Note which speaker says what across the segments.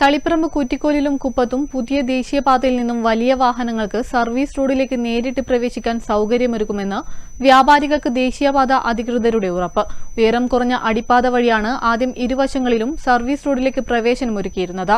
Speaker 1: തളിപ്പറമ്പ് കുറ്റിക്കോലിലും കുപ്പത്തും പുതിയ ദേശീയപാതയിൽ നിന്നും വലിയ വാഹനങ്ങൾക്ക് സർവീസ് റോഡിലേക്ക് നേരിട്ട് പ്രവേശിക്കാൻ സൌകര്യമൊരുക്കുമെന്ന് വ്യാപാരികൾക്ക് ദേശീയപാത അധികൃതരുടെ ഉറപ്പ്. ഉയരം കുറഞ്ഞ അടിപ്പാത വഴിയാണ് ആദ്യം ഇരുവശങ്ങളിലും സർവീസ് റോഡിലേക്ക് പ്രവേശനമൊരുക്കിയിരുന്നത്.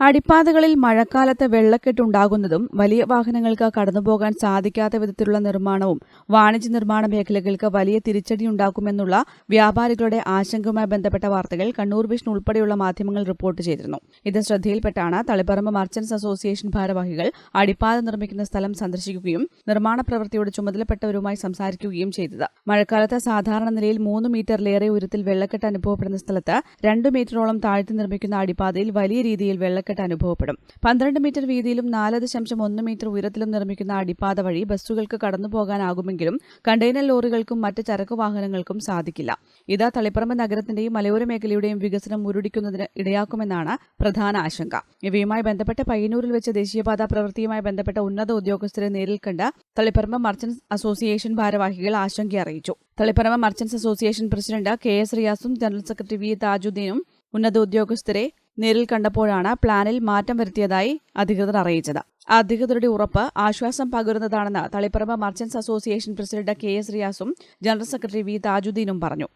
Speaker 2: അടിപ്പാതകളിൽ മഴക്കാലത്ത് വെള്ളക്കെട്ടുണ്ടാകുന്നതും വലിയ വാഹനങ്ങൾക്ക് കടന്നുപോകാൻ സാധിക്കാത്ത വിധത്തിലുള്ള നിർമ്മാണവും വാണിജ്യ നിർമ്മാണ മേഖലകൾക്ക് വലിയ തിരിച്ചടിയുണ്ടാക്കുമെന്നുള്ള വ്യാപാരികളുടെ ആശങ്കയുമായി ബന്ധപ്പെട്ട വാർത്തകൾ കണ്ണൂർ വിഷ്ണു ഉൾപ്പെടെയുള്ള മാധ്യമങ്ങൾ റിപ്പോർട്ട് ചെയ്തിരുന്നു. ഇത് ശ്രദ്ധയിൽപ്പെട്ടാണ് തളിപ്പറമ്പ് മർച്ചന്റ്സ് അസോസിയേഷൻ ഭാരവാഹികൾ അടിപ്പാത നിർമ്മിക്കുന്ന സ്ഥലം സന്ദർശിക്കുകയും നിർമ്മാണ പ്രവൃത്തിയുടെ ചുമതലപ്പെട്ടവരുമായി സംസാരിക്കുകയും ചെയ്തത്. മഴക്കാലത്ത് സാധാരണ നിലയിൽ മൂന്ന് മീറ്ററിലേറെ ഉയരത്തിൽ വെള്ളക്കെട്ട് അനുഭവപ്പെടുന്ന സ്ഥലത്ത് രണ്ട് മീറ്ററോളം താഴ്ത്തി നിർമ്മിക്കുന്ന അടിപ്പാതയിൽ വലിയ രീതിയിൽ വെള്ളക്കെട്ട് അനുഭവപ്പെടും. പന്ത്രണ്ട് മീറ്റർ വീതിയിലും നാല് ദശാംശം ഒന്ന് മീറ്റർ ഉയരത്തിലും നിർമ്മിക്കുന്ന അടിപ്പാത വഴി ബസ്സുകൾക്ക് കടന്നുപോകാനാകുമെങ്കിലും കണ്ടെയ്നർ ലോറികൾക്കും മറ്റ് ചരക്ക് വാഹനങ്ങൾക്കും സാധിക്കില്ല. ഇത് തളിപ്പറമ്പ് നഗരത്തിന്റെയും മലയോര മേഖലയുടെയും വികസനം മുരടിക്കുന്നതിന് ഇടയാക്കുമെന്നാണ് പ്രധാന ആശങ്ക. ഇവയുമായി ബന്ധപ്പെട്ട് പയ്യന്നൂരിൽ വെച്ച് ദേശീയപാത പ്രവൃത്തിയുമായി ബന്ധപ്പെട്ട ഉന്നത ഉദ്യോഗസ്ഥരെ നേരിൽ കണ്ട് തളിപ്പറമ്പ് മർച്ചന്റ്സ് അസോസിയേഷൻ ഭാരവാഹികൾ ആശങ്ക അറിയിച്ചു. Taliparamba merchants association president K S റിയാസും general secretary V താജുദ്ദീനും ഉന്നത ഉദ്യോഗസ്ഥരെ നേരിൽ കണ്ടപ്പോഴാണ് പ്ലാനിൽ മാറ്റം വരുത്തിയതായി അധികൃതർ അറിയിച്ചത്. അധികൃതരുടെ ഉറപ്പ് ആശ്വാസം പകരുന്നതാണെന്ന് Taliparamba merchants association president K S റിയാസും general secretary V താജുദ്ദീനും പറഞ്ഞു.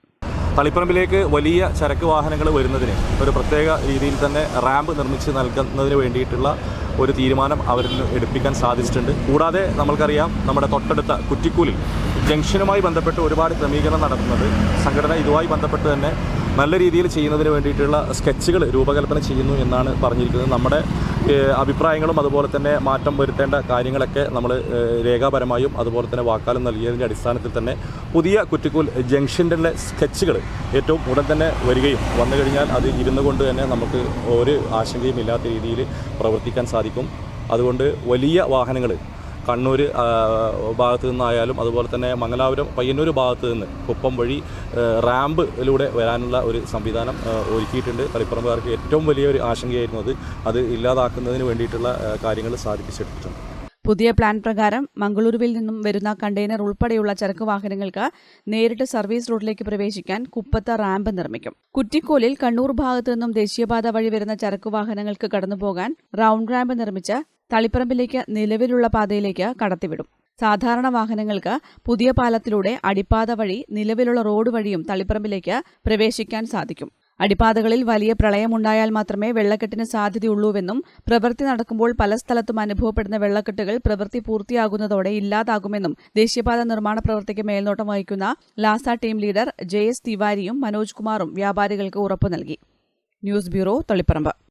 Speaker 3: തളിപ്പറമ്പിലേക്ക് വലിയ ചരക്ക് വാഹനങ്ങൾ വരുന്നതിന് ഒരു പ്രത്യേക രീതിയിൽ തന്നെ റാമ്പ് നിർമ്മിച്ച് നൽകുന്നതിന് വേണ്ടിയിട്ടുള്ള ഒരു തീരുമാനം അവരിൽ എടുപ്പിക്കാൻ സാധിച്ചിട്ടുണ്ട്. കൂടാതെ നമ്മൾക്കറിയാം നമ്മുടെ തൊട്ടടുത്ത കുറ്റിക്കൂലിൽ ജംഗ്ഷനുമായി ബന്ധപ്പെട്ട് ഒരുപാട് ക്രമീകരണം നടത്തുന്നത് സംഘടന ഇതുമായി ബന്ധപ്പെട്ട് തന്നെ നല്ല രീതിയിൽ ചെയ്യുന്നതിന് വേണ്ടിയിട്ടുള്ള സ്കെച്ചുകൾ രൂപകൽപ്പന ചെയ്യുന്നു എന്നാണ് പറഞ്ഞിരിക്കുന്നത്. നമ്മുടെ അഭിപ്രായങ്ങളും അതുപോലെ തന്നെ മാറ്റം വരുത്തേണ്ട കാര്യങ്ങളൊക്കെ നമ്മൾ രേഖാപരമായും അതുപോലെ തന്നെ വാക്കാലും നൽകിയതിന്റെ അടിസ്ഥാനത്തിൽ തന്നെ പുതിയ കുറ്റിക്കൂൽ ജംഗ്ഷന്റെ സ്കെച്ചുകൾ ഏറ്റവും ഉടൻ തന്നെ വരികയും വന്നു കഴിഞ്ഞാൽ അത് ഇരുന്നു കൊണ്ട് തന്നെ നമുക്ക് ഒരു ആശങ്കയും ഇല്ലാത്ത രീതിയിൽ പ്രവർത്തിക്കാൻ സാധിക്കും. അതുകൊണ്ട് വലിയ വാഹനങ്ങൾ കണ്ണൂർ ഭാഗത്തു നിന്നായാലും അതുപോലെ തന്നെ മംഗലാപുരം പയ്യന്നൂർ ഭാഗത്തു നിന്ന് കുപ്പം വഴി റാമ്പിലൂടെ വരാനുള്ള ഒരു സംവിധാനം ഒരുക്കിയിട്ടുണ്ട്. തളിപ്പറമ്പുകാർക്ക് ഏറ്റവും വലിയൊരു ആശങ്കയായിരുന്നു അത്. അത് ഇല്ലാതാക്കുന്നതിന് വേണ്ടിയിട്ടുള്ള കാര്യങ്ങൾ സാധിപ്പിച്ചെടുത്തിട്ടുണ്ട്.
Speaker 2: പുതിയ പ്ലാൻ പ്രകാരം മംഗളൂരുവിൽ നിന്നും വരുന്ന കണ്ടെയ്നർ ഉൾപ്പെടെയുള്ള ചരക്ക് വാഹനങ്ങൾക്ക് നേരിട്ട് സർവീസ് റോഡിലേക്ക് പ്രവേശിക്കാൻ കുപ്പത്ത റാമ്പ് നിർമ്മിക്കും. കുറ്റിക്കോലിൽ കണ്ണൂർ ഭാഗത്തു നിന്നും ദേശീയപാത വഴി വരുന്ന ചരക്ക് വാഹനങ്ങൾക്ക് കടന്നുപോകാൻ റൌണ്ട് റാമ്പ് നിർമ്മിച്ച് തളിപ്പറമ്പിലേക്ക് നിലവിലുള്ള പാതയിലേക്ക് കടത്തിവിടും. സാധാരണ വാഹനങ്ങൾക്ക് പുതിയ പാലത്തിലൂടെ അടിപ്പാത വഴി നിലവിലുള്ള റോഡ് വഴിയും തളിപ്പറമ്പിലേക്ക് പ്രവേശിക്കാൻ സാധിക്കും. അടിപ്പാതകളിൽ വലിയ പ്രളയമുണ്ടായാൽ മാത്രമേ വെള്ളക്കെട്ടിന് സാധ്യതയുള്ളൂവെന്നും പ്രവൃത്തി നടക്കുമ്പോൾ പല സ്ഥലത്തും അനുഭവപ്പെടുന്ന വെള്ളക്കെട്ടുകൾ പ്രവൃത്തി പൂർത്തിയാകുന്നതോടെ ഇല്ലാതാകുമെന്നും ദേശീയപാത നിർമ്മാണ പ്രവൃത്തിക്ക് മേൽനോട്ടം വഹിക്കുന്ന ലാസ ടീം ലീഡർ ജെ എസ് തിവാരിയും മനോജ് കുമാറും വ്യാപാരികൾക്ക് ഉറപ്പു നൽകി. News bureau Taliparamba.